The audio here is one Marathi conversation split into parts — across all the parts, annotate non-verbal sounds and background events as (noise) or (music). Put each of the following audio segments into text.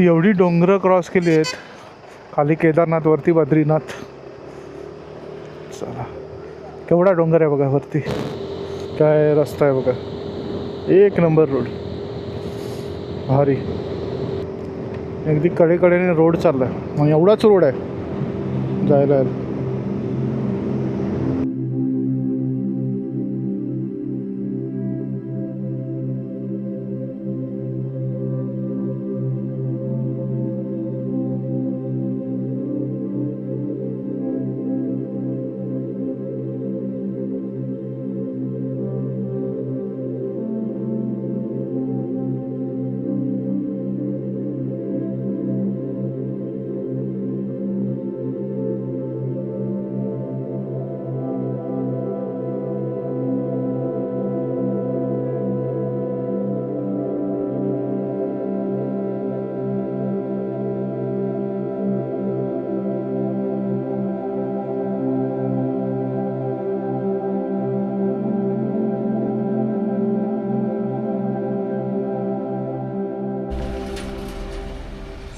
एवढी डोंगरं क्रॉस केली आहेत. खाली केदारनाथ वरती बद्रीनाथ. चला. केवढा डोंगर आहे बघा वरती. काय रस्ता आहे बघा. एक नंबर रोड भारी. अगदी कडेकडेने रोड चालला आहे मग एवढाच रोड आहे. जायला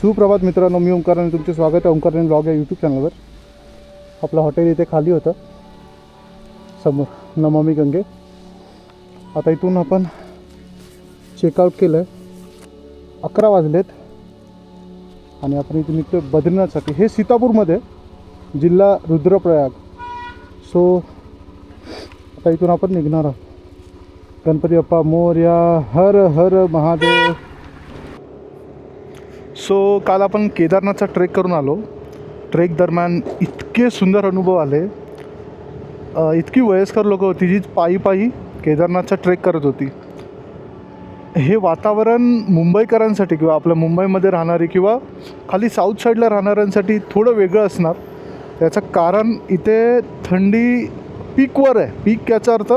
सुप्रभात मित्रांनो मी ओंकाराने तुमचे स्वागत आहे ओंकारने ब्लॉग या यूट्यूब चॅनलवर आपलं हॉटेल इथे खाली होतं. समोर नमामी गंगे. आता इथून आपण चेकआउट केलं आहे अकरा वाजलेत. आणि आपण इथे निघतो बद्रीनाथसाठी. हे सीतापूरमध्ये जिल्हा रुद्रप्रयाग. सो आता इथून आपण निघणार आहोत. गणपती बाप्पा मोर्या हर हर महादेव. सो काल आपण केदारनाथचा ट्रेक करून आलो. ट्रेक दरम्यान इतके सुंदर अनुभव आले. इतकी वयस्कर लोकं होती जी पायी पायी केदारनाथचा ट्रेक करत होती. हे वातावरण मुंबईकरांसाठी किंवा आपल्या मुंबईमध्ये राहणारी किंवा खाली साऊथ साईडला राहणाऱ्यांसाठी थोडं वेगळं असणार. याचं कारण इथे थंडी पीकवर आहे. पीक याचा अर्थ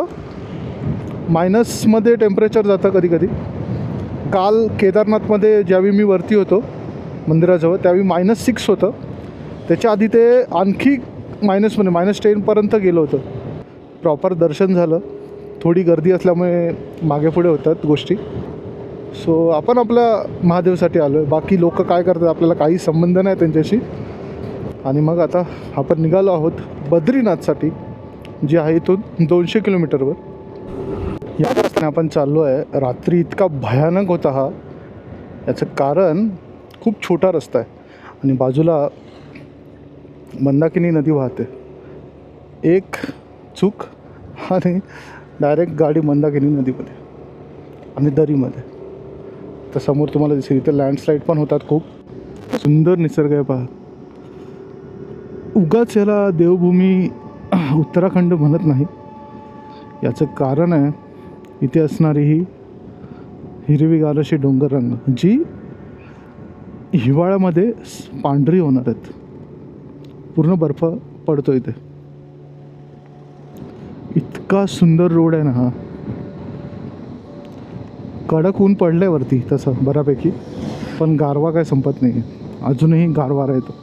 मायनसमध्ये टेम्परेचर जातं कधी कधी. काल केदारनाथमध्ये ज्यावेळी मी वरती होतो मंदिराजवळ त्यावेळी मायनस सिक्स होतं. त्याच्या आधी ते आणखी मायनसमध्ये मायनस टेनपर्यंत गेलं होतं. प्रॉपर दर्शन झालं. थोडी गर्दी असल्यामुळे मागे पुढे होतात गोष्टी. सो आपण आपल्या महादेवसाठी आलो आहे बाकी लोक काय करतात आपल्याला काही संबंध नाही त्यांच्याशी. आणि मग आता आपण निघालो आहोत बद्रीनाथसाठी जे आहे इथून दोनशे किलोमीटरवर या रस्त्याने आपण चाललो आहे रात्री इतका भयानक होता हा. याचं कारण खूप छोटा रस्ता आहे. आणि बाजूला मंदाकिनी नदी वाहते. एक चूक आणि डायरेक्ट गाडी मंदाकिनी नदीमध्ये आणि दरीमध्ये. तर समोर तुम्हाला दिसेल इथे लँडस्लाईड पण होतात खूप. सुंदर निसर्ग आहे पहा. उगाच याला देवभूमी उत्तराखंड म्हणत नाही. याचं कारण आहे इथे असणारी ही हिरवीगार अशी डोंगर रंग जी हिवाळ्यामध्ये पांढरी होणार आहेत. पूर्ण बर्फ पडतो इथे. इतका सुंदर रोड आहे ना हा. कडक ऊन पडलंय वरती तसं बऱ्यापैकी. पण गारवा काय संपत नाही अजूनही गारवा राहतो.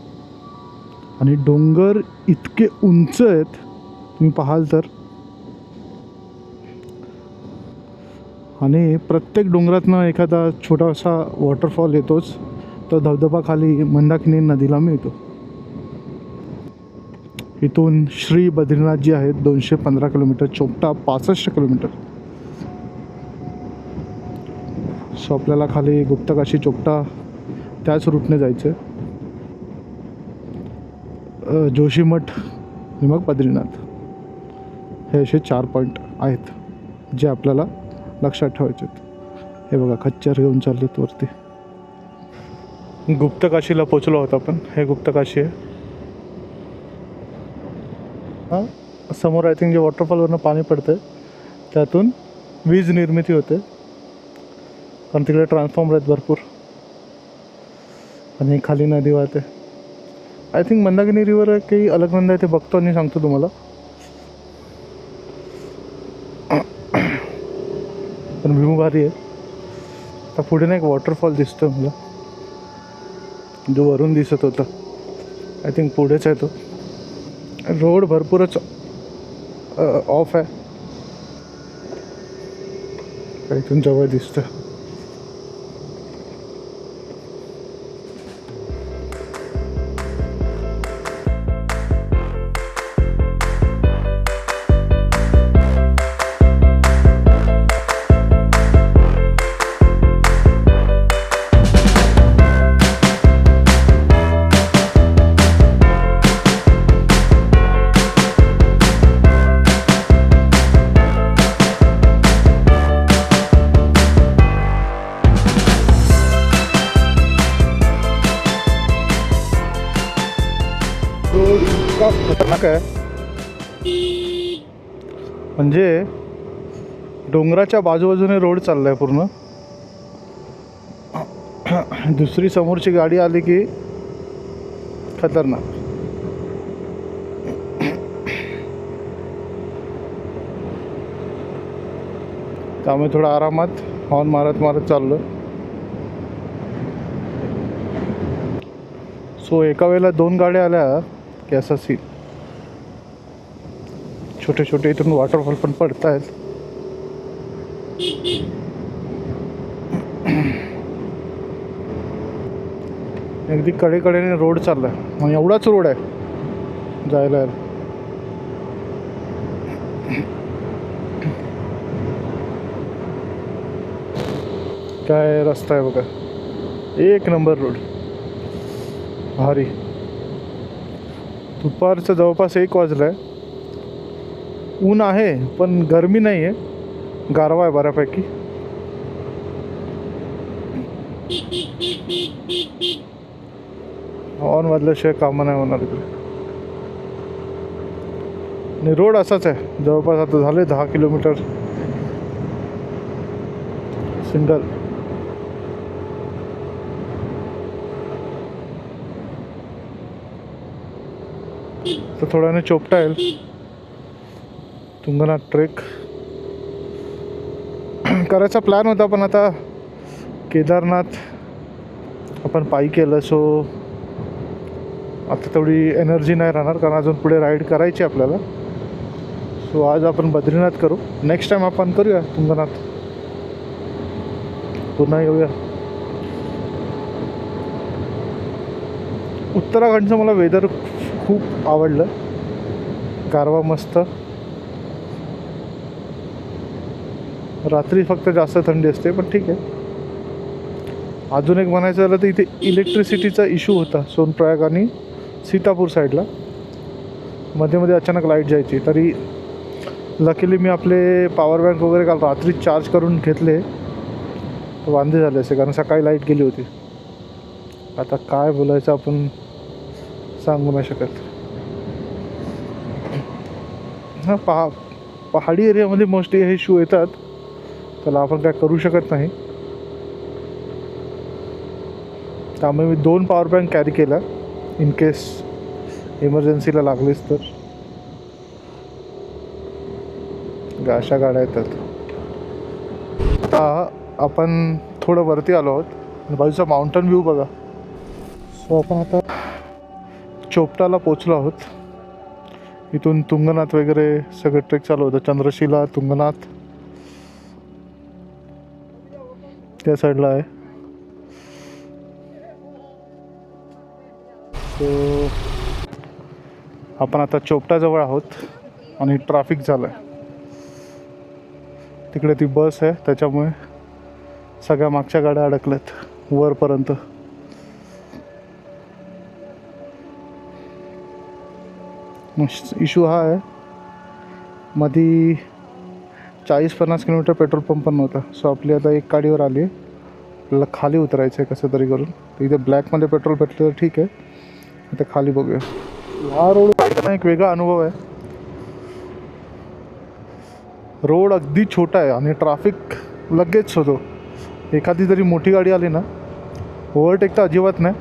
आणि डोंगर इतके उंच आहेत. तुम्ही पाहाल तर. आणि प्रत्येक डोंगरातनं एखादा छोटासा वॉटरफॉल येतोच. तो धबधबा खाली मंदाकिनी नदीला मिळतो. इथून श्री बद्रीनाथ जी आहेत दोनशे पंधरा किलोमीटर चोपटा पासष्ट किलोमीटर. सो आपल्याला खाली गुप्तकाशी चोपटा त्याच रूटने जायचं आहे जोशीमठ मग बद्रीनाथ. हे असे चार पॉईंट आहेत जे आपल्याला लक्षात ठेवायचे आहेत हे बघा खच्चर घेऊन चाललेत वरती. गुप्तकाशीला पोचलो आहोत आपण. हे गुप्तकाशी आहे. हां समोर आय थिंक जे वॉटरफॉलवरनं पाणी पडतं त्यातून वीज निर्मिती होते. कारण तिकडे ट्रान्सफॉर्मर आहेत भरपूर. आणि खाली नदी वाहते. आय थिंक मंदाकिनी रिवर आहे काही अलगनंद आहे ते बघतो आणि सांगतो तुम्हाला. पण भीमू भारी आहे. तर पुढे ना एक वॉटरफॉल दिसतो मला. जो वरून दिसत होता. आय थिंक पुढेच आहे तो. रोड भरपूरच ऑफ आहे. इथून जवळ दिसतं काय आहे. म्हणजे डोंगराच्या बाजूबाजूने रोड चाललाय पूर्ण. दुसरी समोरची गाडी आली की खतरनाक. त्यामुळे थोडा आरामात हॉर्न मारत मारत चाललो सो एका वेळेला दोन गाड्या आल्या की असा सीन छोटे छोटे इथून वॉटरफॉल पण पडत आहेत अगदी कडेकडेने रोड चाललाय. आणि एवढाच रोड आहे जायला. काय रस्ता आहे बघा. एक नंबर रोड. भारी. दुपारचं जवळपास एक वाजलं आहे ऊन आहे पण गरमी नाही आहे. गारवा आहे बऱ्यापैकी. हॉर्न वाजल्याशिवाय कामं नाही होणार इकडे. आणि रोड असाच आहे. जवळपास आता झाले दहा किलोमीटर. सिंगल तर थोड्याने चोपटा येईल. तुंगनाथ ट्रेक करायचा प्लॅन होता पण आता केदारनाथ आपण पायी केलं सो आता तेवढी एनर्जी नाही राहणार कारण अजून पुढे राईड करायची आहे आपल्याला. सो आज आपण बद्रीनाथ करू. नेक्स्ट टाईम आपण करूया तुंगनाथ. पुन्हा येऊया. उत्तराखंडचं मला वेदर खूप आवडलं. गारवा मस्त. रात्री फक्त जास्त थंडी असते पण ठीक आहे. अजून एक म्हणायचं झालं तर इथे इलेक्ट्रिसिटीचा इशू होता सोनप्रयाग आणि सीतापूर साईडला मध्ये मध्ये अचानक लाइट जायची तरी लकीली मी आपले पॉवर बँक वगैरे काल रात्री चार्ज करून घेतले. तर वांदे झाले असे कारण सकाळी लाइट गेली होती. आता काय बोलायचं आपण सांगू नाही शकत. हां पहा पहाडी एरियामध्ये मोस्टली हे इशू येतात. त्याला आपण काय करू शकत नाही. त्यामुळे मी दोन पॉवर बँक कॅरी केला इन केस इमर्जन्सीला लागलीच तर. अशा गाड्या येतात. आता आपण थोडं वरती आलो आहोत. आणि बाजूचा माउंटन व्ह्यू बघा. सो आपण आता चोपटाला पोचलो आहोत. इथून तुंगनाथ वगैरे सगळं ट्रेक चालू होतं. चंद्रशिला तुंगनाथ. त्या साईडला आहे. सो आपण आता चोपटाजवळ आहोत आणि ट्रॅफिक झालं आहे तिकडे ती बस आहे त्याच्यामुळे सगळ्या मागच्या गाड्या अडकल्यात वरपर्यंत. इशू हा आहे. मधी चाळीस पन्नास किलोमीटर पेट्रोल पंप पण नव्हता. सो आपली आता एक गाडीवर आली. आहे आपल्याला खाली उतरायचं आहे कसं तरी करून. तर इथे ब्लॅकमध्ये पेट्रोल भेटलं तर ठीक आहे. आता खाली बघूया. हा रोड एक वेगळा अनुभव आहे. रोड अगदी छोटा आहे आणि ट्राफिक लगेच होतो. एखादी जरी मोठी गाडी आली ना ओव्हरटेक तर अजिबात नाही.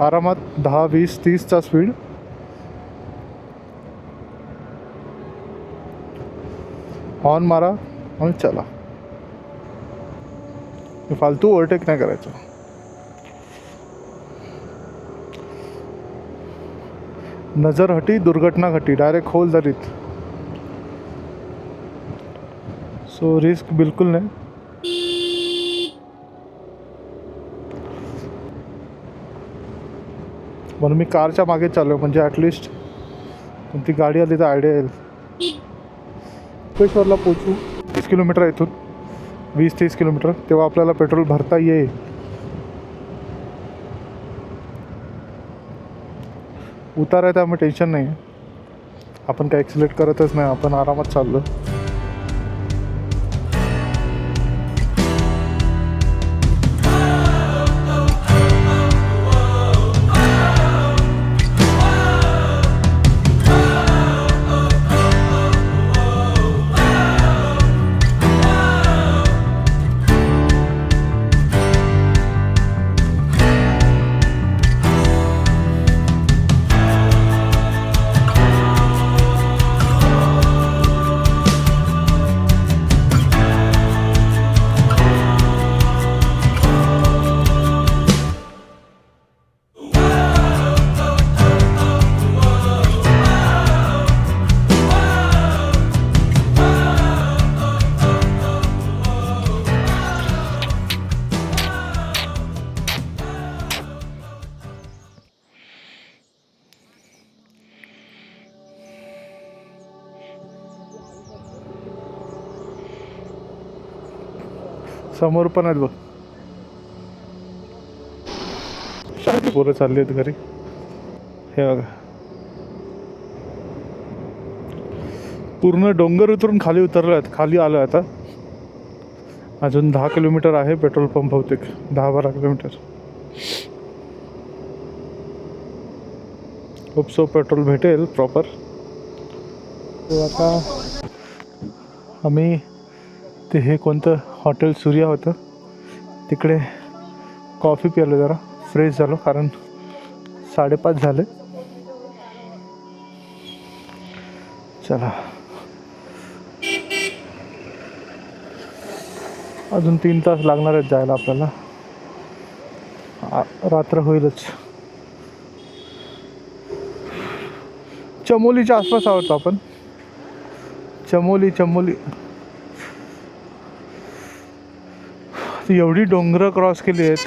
आरामात दहा वीस तीसचा स्पीड हॉर्न मारा आणि चला. हे फालतू ओव्हरटेक नाही करायचं. नजर हटी दुर्घटना घटी डायरेक्ट खोल दरीत. सो रिस्क बिलकुल नाही. म्हणून मी कारच्या मागे चाललो म्हणजे ॲटलिस्ट कोणती गाडी आली तर आयडिया येईल. मुक्तेश्वरला पोचू तीस किलोमीटर इथून वीस तीस किलोमीटर. तेव्हा आपल्याला पेट्रोल भरता येईल. उतार आहे त्यामुळे टेन्शन नाही आहे आपण काय ॲक्सिलेट करतच नाही. आपण आरामात चाललो. समोर पण आहेत बघ. पोरं चालली आहेत घरी. हे बघा. पूर्ण डोंगर उतरून खाली उतरलो आहेत खाली आलो आता. अजून दहा किलोमीटर आहे पेट्रोल पंप बहुतेक. दहा बारा किलोमीटर. खूप सो पेट्रोल भेटेल प्रॉपर. आता आम्ही ते हे कोणतं हॉटेल सूर्या होतं. तिकडे कॉफी प्यालो जरा फ्रेश झालो कारण साडेपाच झाले. चला. अजून तीन तास लागणार आहेत जायला आपल्याला. रात्र होईलच. चमोलीच्या आसपास आहोत आपण. चमोली चमोली ती एवढी डोंगरं क्रॉस केली आहेत.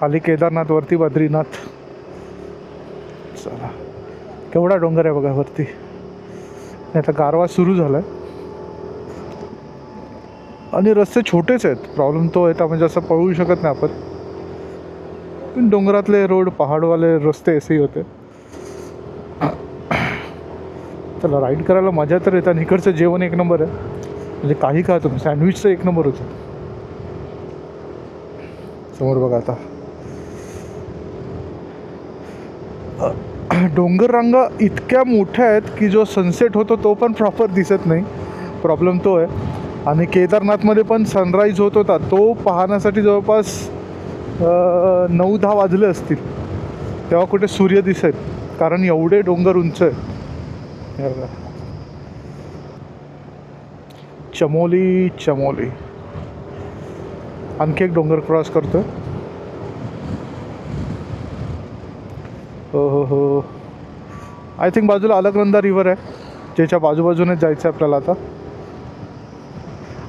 खाली केदारनाथ वरती बद्रीनाथ. चला. केवढा डोंगर आहे बघा वरती. नाही आता गारवा सुरू झाला आहे आणि रस्ते छोटेच आहेत. प्रॉब्लेम तो आहे म्हणजे असं पळवू शकत नाही आपण. पण डोंगरातले रोड पहाडवाले रस्ते असेही होते. चला राईड करायला मजा तर येतात इकडचं जेवण एक नंबर आहे. म्हणजे काही खा तुम्ही. सँडविचचं एक नंबर होतं. समोर बघा आता. डोंगर रांगा इतक्या मोठ्या आहेत की जो सनसेट होतो तो पण प्रॉपर दिसत नाही. प्रॉब्लेम तो आहे. आणि केदारनाथमध्ये पण सनराईज होत होता. तो पाहण्यासाठी जवळपास नऊ दहा वाजले असतील. तेव्हा कुठे सूर्य दिसेल. कारण एवढे डोंगर उंच आहे चमोली चमोली. आणखी एक डोंगर क्रॉस करतो हो हो. हो आय थिंक बाजूला अलकनंदा रिव्हर आहे. ज्याच्या बाजूबाजूनेच जायचं आहे आपल्याला आता.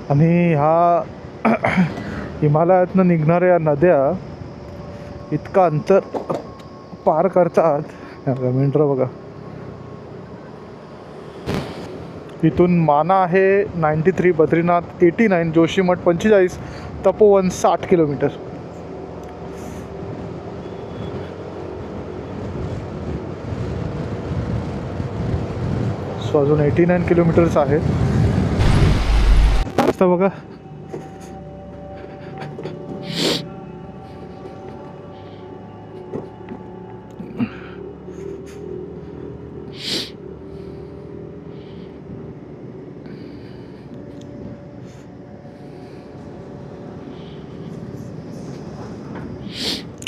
आणि ह्या (clears throat) हिमालयातनं निघणाऱ्या नद्या इतका अंतर पार करतात. हे बघा. इथून माना आहे ninety three Badrinath eighty nine Joshimath पंचेचाळीस तपोवन साठ किलोमीटर. सो अजून एटी नाईन किलोमीटर्स आहे रस्ता बघा.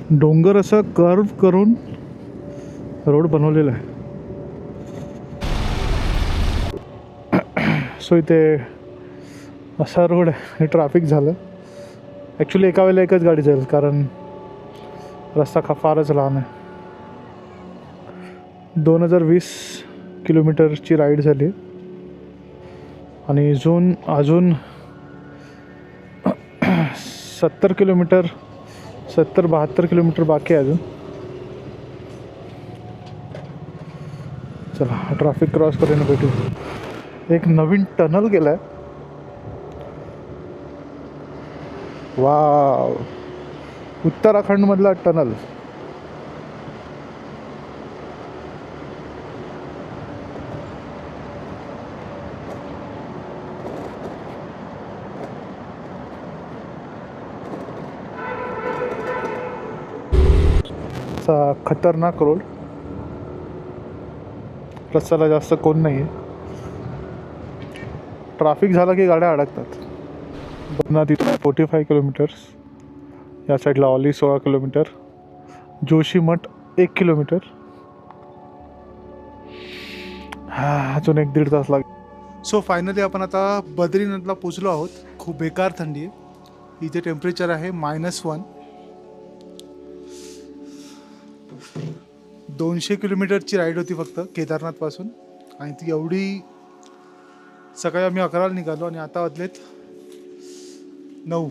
डोंगर असं कर्व करून रोड बनवलेला आहे. सो इथे असा रोड आहे. हे ट्रॅफिक झालं. ॲक्च्युली एका वेळेला एकच गाडी जाईल कारण रस्ता खा फारच लहान आहे. दोन हजार वीस किलोमीटरची राईड झाली आणि अजून अजून सत्तर किलोमीटर सत्तर बहात्तर किलोमीटर बाकी आहे अजून. चला ट्रॅफिक क्रॉस करून भेटू. एक नवीन टनल गेला आहे वा उत्तराखंडमधला टनल असा खतरनाक रोड रस्त्याला जास्त कोण नाही आहे ट्रॅफिक झालं की गाड्या अडकतात. बदना तिथून फोर्टी फाय किलोमीटर्स या साईडला ऑली सोळा किलोमीटर जोशीमठ एक किलोमीटर अजून एक दीड तास लागेल. सो फायनली आपण आता बद्रीनाथला पोचलो आहोत. खूप बेकार थंडी आहे. इथे टेम्परेचर आहे मायनस वन दोनशे किलोमीटरची राईड होती फक्त केदारनाथपासून. आणि ती एवढी सकाळी आम्ही अकराला निघालो आणि आता वाजलेत नऊ.